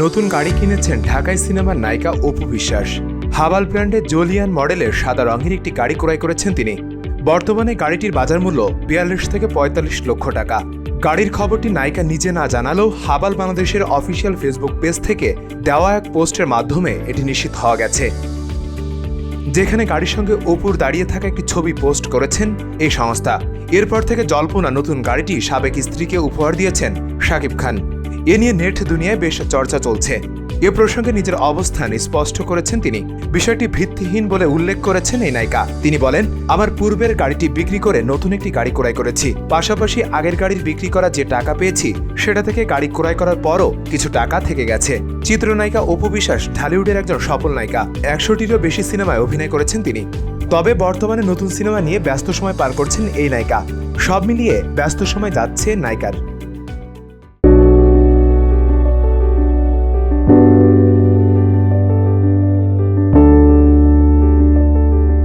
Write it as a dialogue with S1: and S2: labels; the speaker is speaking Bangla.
S1: নতুন গাড়ি কিনেছেন ঢাকাই সিনেমার নায়িকা অপু বিশ্বাস। হাবাল ব্র্যান্ডের জোলিয়ান মডেলের সাদা রঙের একটি গাড়ি ক্রয় করেছেন তিনি। বর্তমানে গাড়িটির বাজার মূল্য বিয়াল্লিশ থেকে পঁয়তাল্লিশ লক্ষ টাকা। গাড়ির খবরটি নায়িকা নিজে না জানালেও হাবাল বাংলাদেশের অফিসিয়াল ফেসবুক পেজ থেকে দেওয়া এক পোস্টের মাধ্যমে এটি নিশ্চিত হওয়া গেছে। যেখানে গাড়ির সঙ্গে অপুর দাঁড়িয়ে থাকা একটি ছবি পোস্ট করেছেন এই সংস্থা। এরপর থেকে জল্পনা নতুন গাড়িটি সাবেক স্ত্রীকে উপহার দিয়েছেন শাকিব খান। এ নিয়ে নেট দুনিয়ায় বেশ চর্চা চলছে। এ প্রসঙ্গে নিজের অবস্থান স্পষ্ট করেছেন তিনি। বিষয়টি ভিত্তিহীন বলে উল্লেখ করেছেন এই নায়িকা। তিনি বলেন, আমার পূর্বের গাড়িটি বিক্রি করে নতুন একটি গাড়ি ক্রয় করেছি। পাশাপাশি আগের গাড়ির বিক্রি করা যে টাকা পেয়েছি, সেটা থেকে গাড়ি ক্রয় করার পরও কিছু টাকা থেকে গেছে। চিত্রনায়িকা অপু বিশ্বাস ঢালিউডের একজন সফল নায়িকা। একশোটিরও বেশি সিনেমায় অভিনয় করেছেন তিনি। তবে বর্তমানে নতুন সিনেমা নিয়ে ব্যস্ত সময় পার করছেন এই নায়িকা। সব মিলিয়ে ব্যস্ত সময় যাচ্ছে নায়িকার।